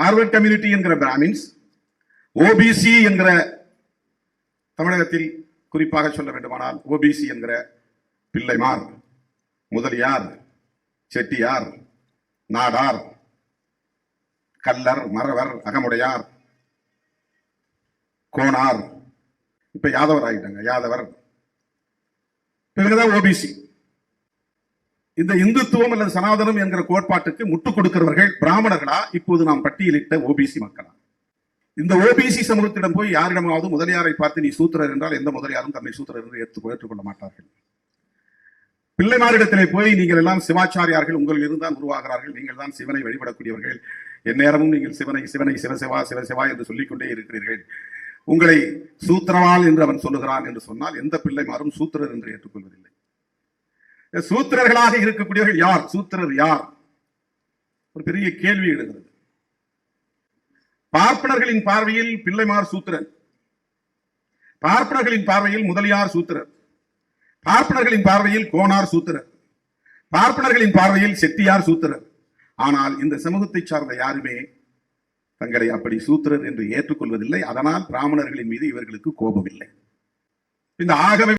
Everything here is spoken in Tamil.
ஃபார்வர்ட் கம்யூனிட்டி என்கிற பிராமின்ஸ் ஓபிசி என்கிற தமிழகத்தில் குறிப்பாக சொல்ல வேண்டுமானால் ஓபிசி என்கிற பிள்ளைமார் முதலியார் செட்டியார் நாடார் கல்லர் மறவர் அகமுடையார் கோனார். இப்ப யாதவர் ஆகிட்டாங்க யாதவர். இவங்கதான் ஓபிசி இந்த இந்துத்துவம் அல்லது சனாதனம் என்கிற கோட்பாட்டுக்கு முட்டுக் கொடுக்கிறவர்கள் பிராமணர்களா? இப்போது நாம் பட்டியலிட்ட ஓபிசி மக்களா? இந்த ஓபிசி சமூகத்திடம் போய் யாரிடமாவது முதலியாரை பார்த்து நீ சூத்திரர் என்றால் எந்த முதலியாரும் தன்னை சூத்திரர் என்று ஏற்றுக் ஏற்றுக்கொள்ள மாட்டார்கள். பிள்ளைமாரிடத்திலே போய் நீங்கள் எல்லாம் சிவாச்சாரியார்கள் உங்களில் இருந்தால் உருவாகிறார்கள் நீங்கள் தான் சிவனை வழிபடக்கூடியவர்கள். எந்நேரமும் நீங்கள் சிவனை சிவனை சிவசிவா சிவசிவா என்று சொல்லிக்கொண்டே இருக்கிறீர்கள். உங்களை சூத்திரவாள் என்று அவன் சொல்லுகிறான் என்று சொன்னால் எந்த பிள்ளைமாரும் சூத்திரர் என்று ஏற்றுக்கொள்வதில்லை. சூத்திரர்களாக இருக்கக்கூடியவர்கள் யார்? சூத்திரர் யார்? ஒரு பெரிய கேள்வி எழுகிறது. பார்ப்பனர்களின் பார்வையில் பிள்ளைமார் சூத்திரன். பார்ப்பனர்களின் பார்வையில் முதலியார் சூத்திரர். பார்ப்பனர்களின் பார்வையில் கோனார் சூத்திரர். பார்ப்பனர்களின் பார்வையில் செட்டியார் சூத்திரர். ஆனால் இந்த சமூகத்தை சார்ந்த யாருமே தங்களை அப்படி சூத்திரர் என்று ஏற்றுக்கொள்வதில்லை. அதனால் பிராமணர்களின் மீது இவர்களுக்கு கோபம் இல்லை இந்த ஆகவே